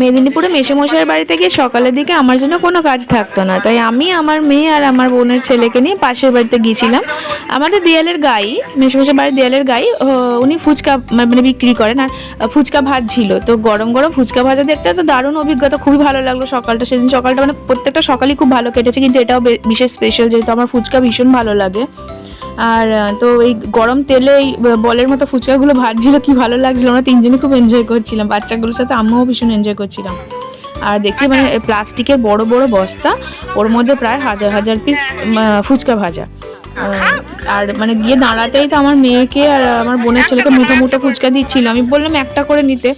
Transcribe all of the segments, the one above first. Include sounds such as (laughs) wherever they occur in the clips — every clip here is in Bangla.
মেদিনীপুরে মেসোমশাইয়ের বাড়িতে গিয়ে সকালের দিকে আমার জন্য কোনো কাজ থাকতো না। তাই আমি, আমার মেয়ে আর আমার বোনের ছেলেকে নিয়ে পাশের বাড়িতে গিয়েছিলাম। আমাদের দেয়ালের গাই মেসোমশাই বাড়ির দেয়ালের গাই উনি ফুচকা মানে বিক্রি করেন। আর ফুচকা ভাজছিল তো গরম গরম ফুচকা ভাজা দেখতে তো দারুণ অভিজ্ঞতা, খুবই ভালো লাগল সকালটা। সেদিন সকালটা মানে প্রত্যেকটা সকালই খুব ভালো কেটেছে। কিন্তু এটাও বিশেষ স্পেশাল যেহেতু আমার ফুচকা ভীষণ ভালো লাগে। আর তো এই গরম তেলে এই বলের মতো ফুচকাগুলো ভাজছিল কি ভালো লাগছিল? আমরা তিনজনই খুব এনজয় করছিলাম। বাচ্চাগুলোর সাথে আমিও ভীষণ এনজয় করছিলাম। আর দেখছি মানে প্লাস্টিকের বড় বড় বস্তা, ওর মধ্যে প্রায় হাজার হাজার পিস ফুচকা ভাজা। আর মানে গিয়ে দাঁড়াতেই তো আমার মেয়েকে আর আমার বোনের ছেলেকে মুঠো মুঠো ফুচকা দিচ্ছিল। আমি বললাম একটা করে নিতে।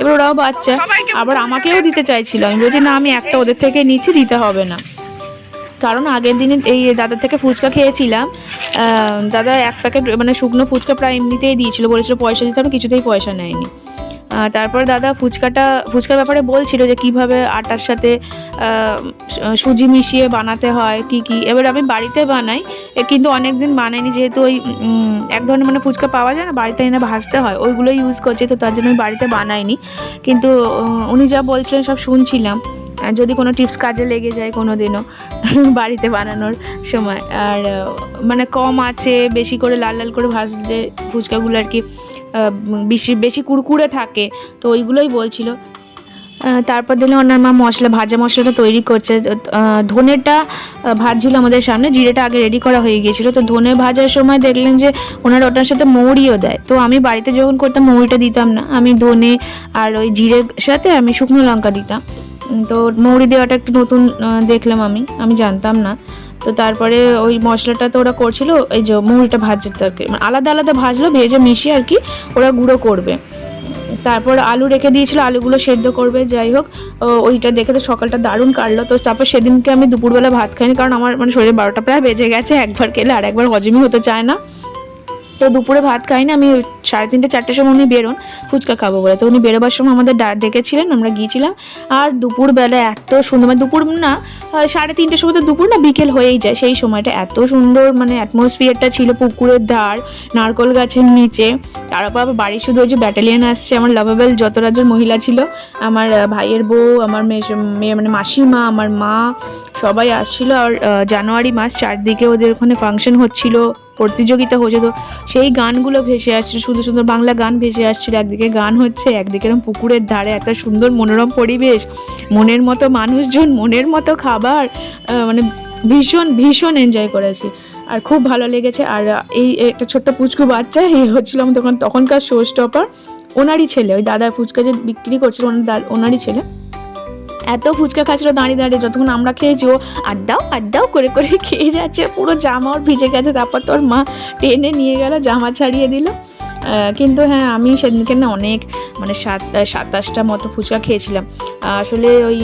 এবার ওরাও বাচ্চা। আবার আমাকেও দিতে চাইছিল। আমি বলছি, না, আমি একটা ওদের থেকে নিচ্ছি, দিতে হবে না। কারণ আগের দিনে এই দাদার থেকে ফুচকা খেয়েছিলাম। দাদা এক প্যাকেট মানে শুকনো ফুচকা প্রায় এমনিতেই দিয়েছিল, বলেছিল পয়সা দিতে হবে, কিছুতেই পয়সা নেয়নি। তারপর দাদা ফুচকাটা, ফুচকার ব্যাপারে বলছিল যে কীভাবে আটার সাথে সুজি মিশিয়ে বানাতে হয়, কি কি। এবার আমি বাড়িতে বানাই কিন্তু অনেক দিন বানাইনি, যেহেতু ওই এক ধরনের মানে ফুচকা পাওয়া যায় না, বাড়িতে এনে ভাজতে হয় ওইগুলো ইউজ করছি, তো তার জন্য আমি বাড়িতে বানাইনি। কিন্তু উনি যা বলছিলেন সব শুনছিলাম। যদি কোনো টিপস কাজে লেগে যায় কোনো দিনও (laughs) বাড়িতে বানানোর সময়। আর মানে কম আছে, বেশি করে লাল লাল করে ভাজলে ফুচকাগুলো আর কি বেশি বেশি কুরকুরে থাকে, তো ওইগুলোই বলছিল। তারপর দিলে ওনার মা মশলা, ভাজা মশলাটা তৈরি করছে। ধনেটা ভাজছিল আমাদের সামনে, জিরেটা আগে রেডি করা হয়ে গিয়েছিল। তো ধনে ভাজার সময় দেখলেন যে ওনার ওটার সাথে মৌরিও দেয়। তো আমি বাড়িতে যখন করতাম মৌরিটা দিতাম না, আমি ধনে আর ওই জিরের সাথে আমি শুকনো লঙ্কা দিতাম। তো মৌরি দেওয়াটা একটু নতুন দেখলাম আমি আমি জানতাম না। তো তারপরে ওই মশলাটা তো ওরা করছিল, এই যে মৌরিটা ভাজতে মানে আলাদা আলাদা ভাজলো, ভেজে মিশিয়ে আর কি ওরা গুঁড়ো করবে। তারপর আলু রেখে দিয়েছিল, আলুগুলো সেদ্ধ করবে, যাই হোক ওইটা দেখে তো সকালটা দারুণ কাটলো। তো তারপর সেদিনকে আমি দুপুরবেলা ভাত খাইনি, কারণ আমার মানে শরীরে বারোটা প্রায় বেজে গেছে, একবার খেলে আর একবার হজমই হতে চায় না। তো দুপুরে ভাত খাই না আমি সাড়ে তিনটে, চারটের সময় উনি বেরোন, ফুচকা খাব বলে। তো উনি বেরোবার সময় আমাদের ডা- ডেকেছিলেন, আমরা গিয়েছিলাম। আর দুপুরবেলা এত সুন্দর মানে দুপুর না সাড়ে তিনটের সময় তো দুপুর না, বিকেল হয়েই যায়। সেই সময়টা এত সুন্দর মানে অ্যাটমসফিয়ারটা ছিল, পুকুরের ধার, নারকল গাছের নিচে। তারপর আবার বাড়ি শুধু ওই যে ব্যাটালিয়ান আসছে, আমার লাভাবেল যত রাজ্যের মহিলা ছিল, আমার ভাইয়ের বউ, আমার মেয়ে মানে মাসিমা, আমার মা, সবাই আসছিল। আর জানুয়ারি মাস চারদিকে ওদের ওখানে ফাংশন হচ্ছিল। প্রতিযোগিতা হয়েছে। তো সেই গানগুলো ভেসে আসছিল সুন্দর সুন্দর বাংলা গান ভেসে আসছিল। একদিকে গান হচ্ছে, একদিকে এরকম পুকুরের ধারে একটা সুন্দর মনোরম পরিবেশ, মনের মতো মানুষজন, মনের মতো খাবার মানে ভীষণ ভীষণ এনজয় করেছি। আর খুব ভালো লেগেছে। আর এই একটা ছোট্ট পুচকু বাচ্চা, এই হচ্ছিলাম তখন তখনকার শো স্টপার ওনারই ছেলে। ওই দাদা ফুচকা যে বিক্রি করছিল, ওনার ওনারই ছেলে। এত ফুচকা খাচ্ছিল, দাঁড়িয়ে দাঁড়িয়ে যতক্ষণ আমরা খেয়েছি, ও আড্ডাও আড্ডাও করে করে (laughs) খেয়ে যাচ্ছে, পুরো জামা ওর ভিজে গেছে, তারপর তোর মা টেনে নিয়ে গেল, জামা ছাড়িয়ে দিল। কিন্তু হ্যাঁ আমি সেদিনকে না অনেক মানে সাত সাতাশটা মতো ফুচকা খেয়েছিলাম। আসলে ওই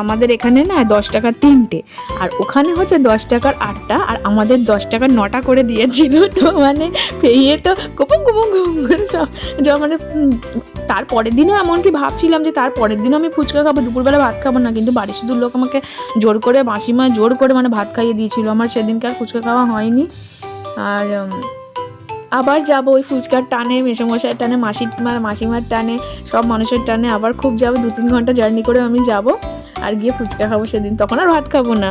আমাদের এখানে না দশ টাকার তিনটে, আর ওখানে হচ্ছে দশ টাকার আটটা, আর আমাদের দশ টাকার নটা করে দিয়েছিল। (laughs) তো মানে পেয়ে তো কুপুং কুপুং কুপুং করে সব মানে তার পরের দিনও এমনকি ভাবছিলাম যে তার পরের দিনও আমি ফুচকা খাব, দুপুরবেলা ভাত খাব না, কিন্তু বাড়ির শুধু লোক আমাকে জোর করে মাসিমা জোর করে মানে ভাত খাইয়ে দিয়েছিল। আমার সেদিনকে আর ফুচকা খাওয়া হয়নি। আর আবার যাব ওই ফুচকার টানে, মেসোমশাইয়ের টানে মাসির মাসিমার টানে, সব মানুষের টানে। আবার খুব যাব দু তিন ঘণ্টা জার্নি করে আমি যাব। আর গিয়ে ফুচকা খাব সেদিন। তখন আর ভাত খাব না।